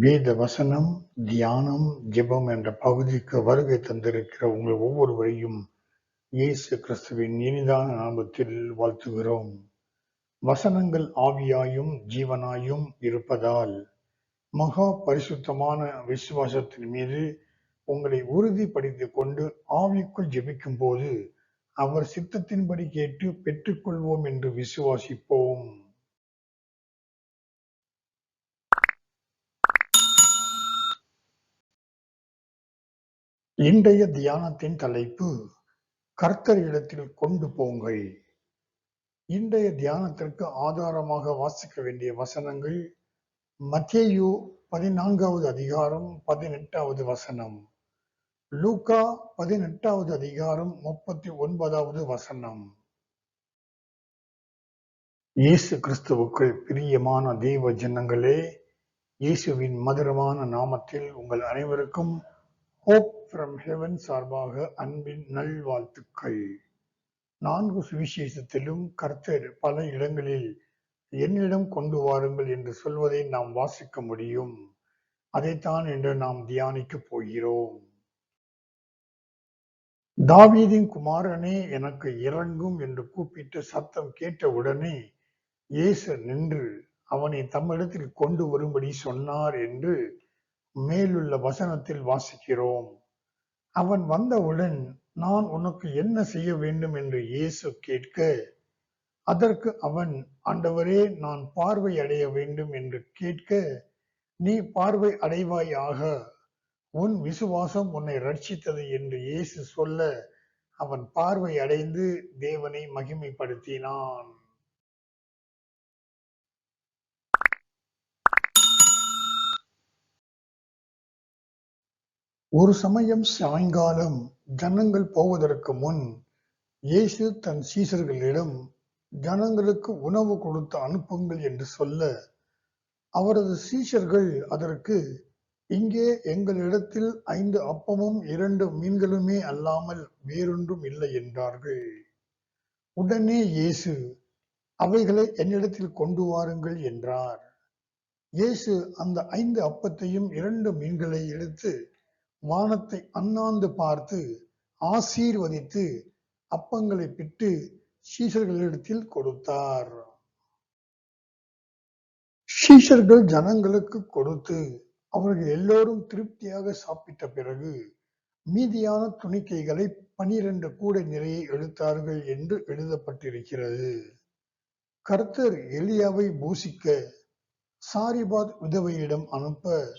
வேத வசனம், தியானம், ஜெபம் என்ற பகுதிக்கு வருகை தந்திருக்கிற உங்கள் ஒவ்வொருவரையும் இயேசு கிறிஸ்துவின் இனிதான நாமத்தில் வாழ்த்துகிறோம். வசனங்கள் ஆவியாயும் ஜீவனாயும் இருப்பதால் மகா பரிசுத்தமான விசுவாசத்தின் மீது உங்களை உறுதிப்படுத்திக் கொண்டு ஆவிக்குள் ஜெபிக்கும் போது அவர் சித்தத்தின்படி கேட்டு பெற்றுக்கொள்வோம் என்று விசுவாசிப்போம். இன்றைய தியானத்தின் தலைப்பு கர்த்தர் இடத்தில் கொண்டு போங்கள். இன்றைய தியானத்திற்கு ஆதாரமாக வாசிக்க வேண்டிய வசனங்கள் மத்தியு பதினான்காவது அதிகாரம் பதினெட்டாவது வசனம் லூக்கா பதினெட்டாவது அதிகாரம் முப்பத்தி ஒன்பதாவது வசனம் இயேசு கிறிஸ்துவுக்குள் பிரியமான தெய்வ ஜனங்களே இயேசுவின் மதுரமான நாமத்தில் உங்கள் அனைவருக்கும் ஹோப் ஃப்ரம் ஹெவன் சார்பாக அன்பின் நல்வாழ்த்துக்கள். நான்கு சுவிசேஷத்திலும் கர்த்தர் பல இடங்களில் என்னிடம் கொண்டு வாருங்கள் என்று சொல்வதை நாம் வாசிக்க முடியும். அதைத்தான் இன்று நாம் தியானிக்கப் போகிறோம். தாவீதின் குமாரனே எனக்கு இறங்கும் என்று கூப்பிட்டு சத்தம் கேட்ட உடனே இயேசு நின்று அவனை தம்மிடத்தில் கொண்டு வரும்படி சொன்னார் என்று மேலுள்ள வசனத்தில் வாசிக்கிறோம். அவன் வந்தவுடன் நான் உனக்கு என்ன செய்ய வேண்டும்? என்று இயேசு கேட்க அதற்கு அவன் ஆண்டவரே நான் பார்வை அடைய வேண்டும் என்று கேட்க நீ பார்வை அடைவாயாக உன் விசுவாசம் உன்னை ரட்சித்தது என்று இயேசு சொல்ல அவன் பார்வை அடைந்து தேவனை மகிமைப்படுத்தினான். ஒரு சமயம் சாயங்காலம் ஜனங்கள் போவதற்கு முன் இயேசு தன் சீசர்களிடம் ஜனங்களுக்கு உணவு கொடுத்து அனுப்புங்கள் என்று சொல்ல அவரது சீஷர்கள் அதற்கு இங்கே எங்களிடத்தில் ஐந்து அப்பமும் இரண்டு மீன்களுமே அல்லாமல் வேறொன்றும் இல்லை என்றார்கள். உடனே இயேசு அவைகளை என்னிடத்தில் கொண்டு வாருங்கள் என்றார். இயேசு அந்த ஐந்து அப்பத்தையும் இரண்டு மீன்களை எடுத்து வானத்தை அண்ணாந்து பார்த்து ஆசீர்வதித்து அப்பங்களை பிட்டு சீஷர்களிடத்தில் கொடுத்தார். சீஷர்கள் ஜனங்களுக்கு கொடுத்து அவர்கள் எல்லோரும் திருப்தியாக சாப்பிட்ட பிறகு மீதியான துணிக்கைகளை பனிரெண்டு கூடை நிறைய எடுத்தார்கள் என்று எழுதப்பட்டிருக்கிறது. கர்த்தர் எலியாவை பூசிக்க சாரிபாத் உதவியிடம் அனுப்ப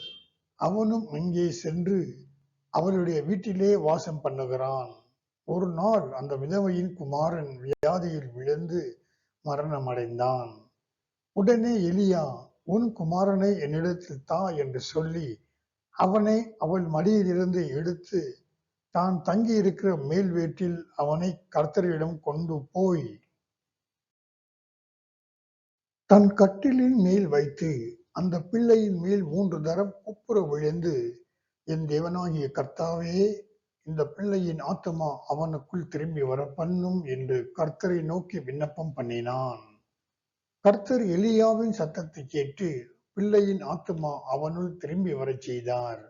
அவனும் அங்கே சென்று அவளுடைய வீட்டிலே வாசம் பண்ணுகிறான். ஒரு நாள் அந்த விதவையின் குமாரன் வியாதியில் விழுந்து மரணம் அடைந்தான் உடனே எலியா உன் குமாரனை என்னிடத்தில் தா என்று சொல்லி அவனை அவள் மடியிலிருந்து எடுத்து தான் தங்கி இருக்கிற மேல் வீட்டில் அவனை கர்த்தரிடம் கொண்டு போய் தன் கட்டிலின் மேல் வைத்து அந்த பிள்ளையின் மேல் மூன்று தரம் குப்புற விழுந்து என் தேவனாகிய கர்த்தாவே இந்த பிள்ளையின் ஆத்மா அவனுக்குள் திரும்பி வர பண்ணும் என்று கர்த்தரை நோக்கி விண்ணப்பம் பண்ணினான். கர்த்தர் எலியாவின் சத்தத்தை கேட்டு பிள்ளையின் ஆத்மா அவனுள் திரும்பி வரச் செய்தார்.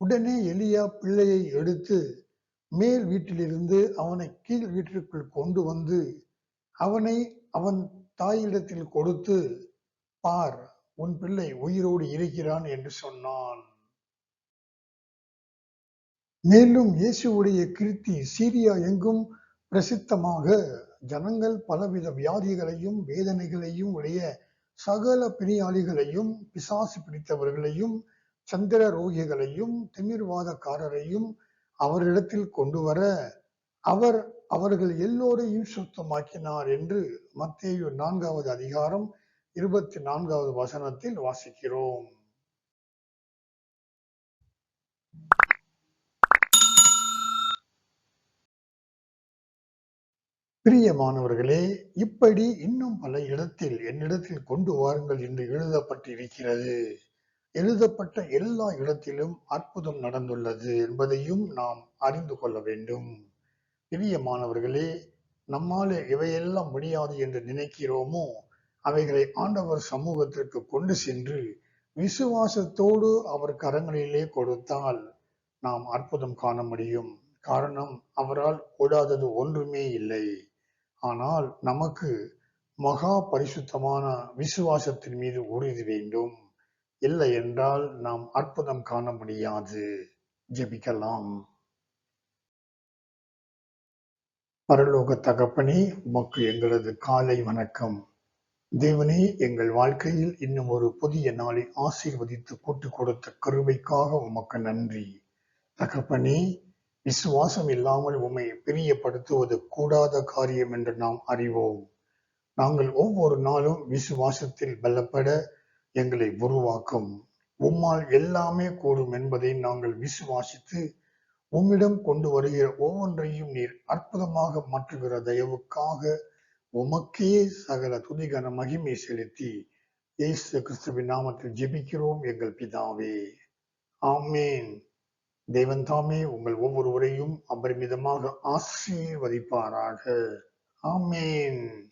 உடனே எலியா பிள்ளையை எடுத்து மேல் வீட்டிலிருந்து அவனை கீழ் வீட்டிற்குள் கொண்டு வந்து அவனை அவன் தாயிடத்தில் கொடுத்து பார் உன் பிள்ளை உயிரோடு இருக்கிறான் என்று சொன்னான். மேலும் இயேசுவுடைய கீர்த்தி சீரியா எங்கும் பிரசித்தமாக. ஜனங்கள் பலவித வியாதிகளையும் வேதனைகளையும் உடைய சகல பிணியாளிகளையும் பிசாசு பிடித்தவர்களையும் சந்திர ரோகிகளையும் திமிர்வாதக்காரரையும் அவரிடத்தில் கொண்டு வர அவர் அவர்கள் எல்லோரையும் சுத்தமாக்கினார் என்று மத்தேயு நான்காவது அதிகாரம் இருபத்தி நான்காவது வசனத்தில் வாசிக்கிறோம். பிரியமானவர்களே இப்படி இன்னும் பல இடத்தில் என்னிடத்தில் கொண்டு வாருங்கள் என்று எழுதப்பட்டிருக்கிறது. எழுதப்பட்ட எல்லா இடத்திலும் அற்புதம் நடந்துள்ளது என்பதையும் நாம் அறிந்து கொள்ள வேண்டும். பிரியமானவர்களே நம்மாலே இவையெல்லாம் முடியாது என்று நினைக்கிறோமோ? அவைகளை ஆண்டவர் சமூகத்திற்கு கொண்டு சென்று விசுவாசத்தோடு அவர் கரங்களிலே கொடுத்தால் நாம் அற்புதம் காண முடியும். காரணம் அவரால் கூடாதது ஒன்றுமே இல்லை. ஆனால் நமக்கு மகா பரிசுத்தமான விசுவாசத்தின் மீது உறுதி வேண்டும். இல்லை என்றால் நாம் அற்புதம் காண முடியாது. ஜெபிக்கலாம். பரலோக தகப்பனே உமக்கு எங்களது காலை வணக்கம். தேவனே எங்கள் வாழ்க்கையில் இன்னும் ஒரு புதிய நாளை ஆசீர்வதித்து கூட்டு கொடுத்த கருவைக்காக உமக்கு நன்றி. தகப்பனே விசுவாசம் இல்லாமல் உம்மை பிரியப்படுத்துவது கூடாத காரியம் என்று நாம் அறிவோம். நாங்கள் ஒவ்வொரு நாளும் விசுவாசத்தில் பலப்பட எங்களை உருவாக்கும். உம்மால் எல்லாமே கூடும் என்பதை நாங்கள் விசுவாசித்து உம்மிடம் கொண்டு வருகிற ஒவ்வொன்றையும் நீர் அற்புதமாக மாற்றுகிற தயவுக்காக உமக்கே சகல துதிகன மகிமை செலுத்தி இயேசு கிறிஸ்துவின் நாமத்தில் ஜெபிக்கிறோம் எங்கள் பிதாவே. ஆமேன். தேவன் தாமே உங்கள் ஒவ்வொருவரையும் அபரிமிதமாக ஆசீர்வதிப்பாராக. ஆமேன்.